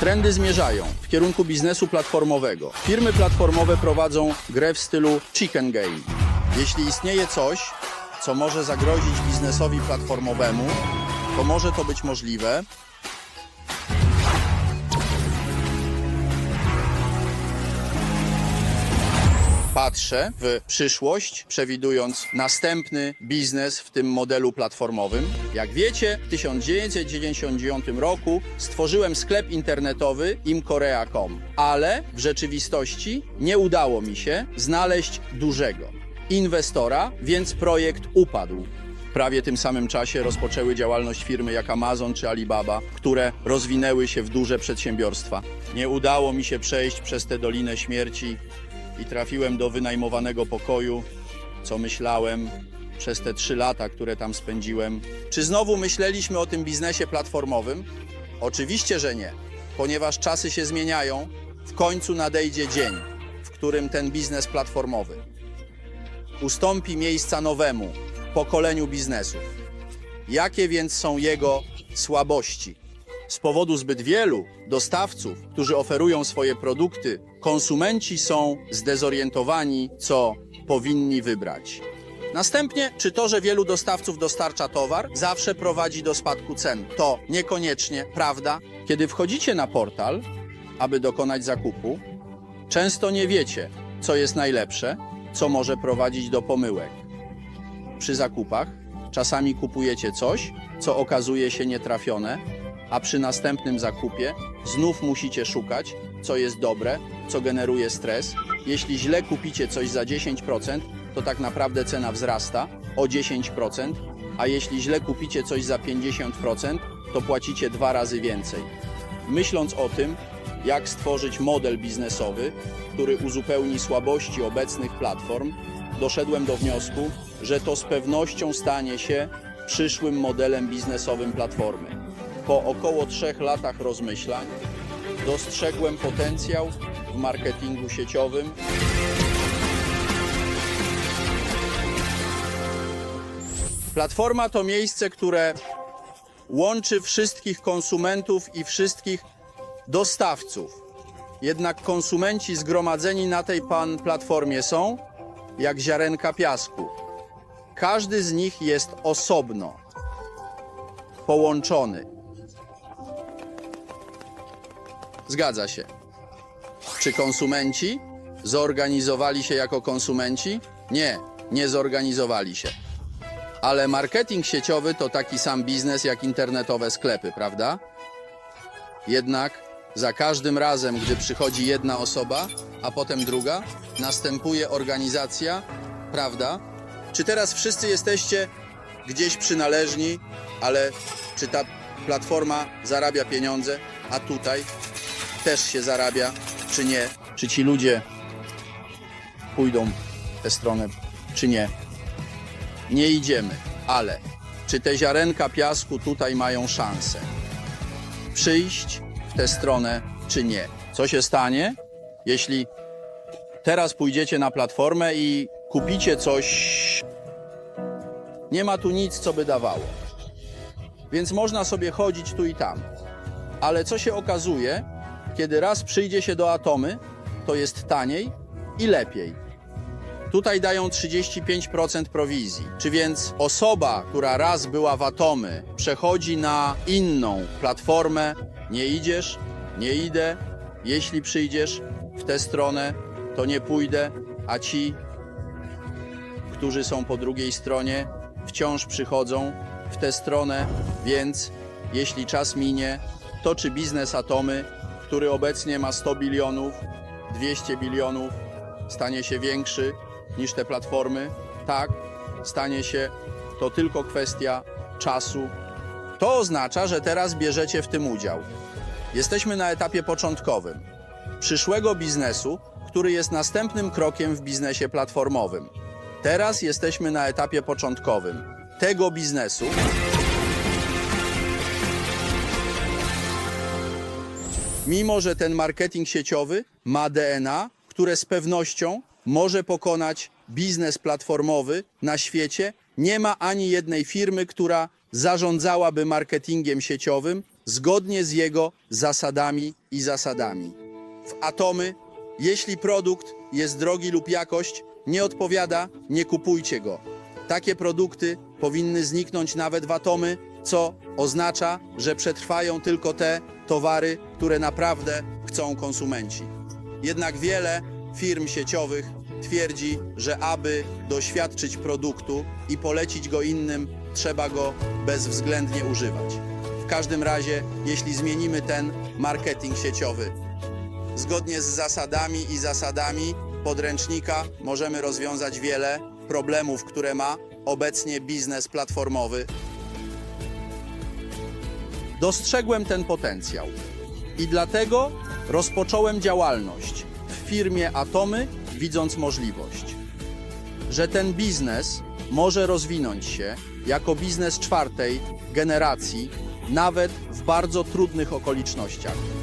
Trendy zmierzają w kierunku biznesu platformowego. Firmy platformowe prowadzą grę w stylu chicken game. Jeśli istnieje coś, co może zagrozić biznesowi platformowemu, to może to być możliwe, patrzę w przyszłość, przewidując następny biznes w tym modelu platformowym. Jak wiecie, w 1999 roku stworzyłem sklep internetowy imkorea.com, ale w rzeczywistości nie udało mi się znaleźć dużego inwestora, więc projekt upadł. W prawie tym samym czasie rozpoczęły działalność firmy jak Amazon czy Alibaba, które rozwinęły się w duże przedsiębiorstwa. Nie udało mi się przejść przez tę dolinę śmierci i trafiłem do wynajmowanego pokoju, co myślałem przez te trzy lata, które tam spędziłem. Czy znowu myśleliśmy o tym biznesie platformowym? Oczywiście, że nie, ponieważ czasy się zmieniają. W końcu nadejdzie dzień, w którym ten biznes platformowy ustąpi miejsca nowemu pokoleniu biznesów. Jakie więc są jego słabości? Z powodu zbyt wielu dostawców, którzy oferują swoje produkty, konsumenci są zdezorientowani, co powinni wybrać. Następnie, czy to, że wielu dostawców dostarcza towar, zawsze prowadzi do spadku cen? To niekoniecznie prawda. Kiedy wchodzicie na portal, aby dokonać zakupu, często nie wiecie, co jest najlepsze, co może prowadzić do pomyłek. Przy zakupach czasami kupujecie coś, co okazuje się nietrafione, a przy następnym zakupie znów musicie szukać, co jest dobre, co generuje stres. Jeśli źle kupicie coś za 10%, to tak naprawdę cena wzrasta o 10%, a jeśli źle kupicie coś za 50%, to płacicie dwa razy więcej. Myśląc o tym, jak stworzyć model biznesowy, który uzupełni słabości obecnych platform, doszedłem do wniosku, że to z pewnością stanie się przyszłym modelem biznesowym platformy. Po około trzech latach rozmyślań dostrzegłem potencjał w marketingu sieciowym. Platforma to miejsce, które łączy wszystkich konsumentów i wszystkich dostawców. Jednak konsumenci zgromadzeni na tej pan platformie są jak ziarenka piasku. Każdy z nich jest osobno połączony. Zgadza się. Czy konsumenci zorganizowali się jako konsumenci? Nie, nie zorganizowali się. Ale marketing sieciowy to taki sam biznes jak internetowe sklepy, prawda? Jednak za każdym razem, gdy przychodzi jedna osoba, a potem druga, następuje organizacja, prawda? Czy teraz wszyscy jesteście gdzieś przynależni, ale czy ta platforma zarabia pieniądze, a tutaj też się zarabia, czy nie? Czy ci ludzie pójdą tę stronę, czy nie? Nie idziemy, ale czy te ziarenka piasku tutaj mają szansę? przyjść w tę stronę, czy nie. Co się stanie, jeśli teraz pójdziecie na platformę i kupicie coś. Nie ma tu nic, co by dawało. Więc można sobie chodzić tu i tam. Ale co się okazuje, kiedy raz przyjdzie się do atomy, to jest taniej i lepiej. Tutaj dają 35% prowizji. Czy więc osoba, która raz była w Atomy, przechodzi na inną platformę, nie idziesz, nie idę, jeśli przyjdziesz w tę stronę, to nie pójdę, a ci, którzy są po drugiej stronie, wciąż przychodzą w tę stronę, więc jeśli czas minie, to czy biznes Atomy, który obecnie ma 100 bilionów, 200 bilionów, stanie się większy niż te platformy? Tak, stanie się. To tylko kwestia czasu. To oznacza, że teraz bierzecie w tym udział. Jesteśmy na etapie początkowym przyszłego biznesu, który jest następnym krokiem w biznesie platformowym. Teraz jesteśmy na etapie początkowym tego biznesu. Mimo, że ten marketing sieciowy ma DNA, które z pewnością może pokonać biznes platformowy na świecie, nie ma ani jednej firmy, która zarządzałaby marketingiem sieciowym zgodnie z jego zasadami i zasadami. W atomy, jeśli produkt jest drogi lub jakość nie odpowiada, nie kupujcie go. Takie produkty powinny zniknąć nawet w atomy, co oznacza, że przetrwają tylko te towary, które naprawdę chcą konsumenci. Jednak wiele firm sieciowych twierdzi, że aby doświadczyć produktu i polecić go innym, trzeba go bezwzględnie używać. W każdym razie, jeśli zmienimy ten marketing sieciowy zgodnie z zasadami i zasadami podręcznika możemy rozwiązać wiele problemów, które ma obecnie biznes platformowy. Dostrzegłem ten potencjał i dlatego rozpocząłem działalność w firmie Atomy, widząc możliwość, że ten biznes może rozwinąć się jako biznes czwartej generacji, nawet w bardzo trudnych okolicznościach.